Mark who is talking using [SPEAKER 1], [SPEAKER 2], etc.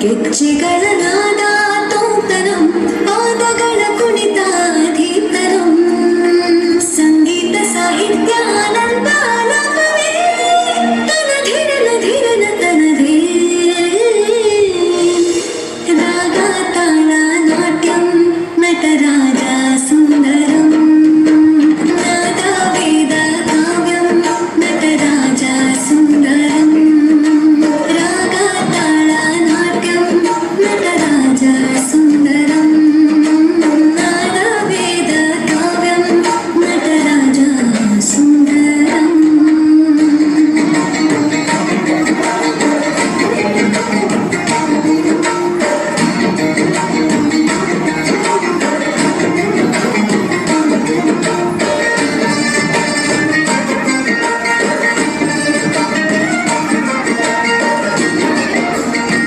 [SPEAKER 1] ಗೆಜ್ಜೆಗಳ ನಾದ ತೋಂತನ ಪಾದಗಳ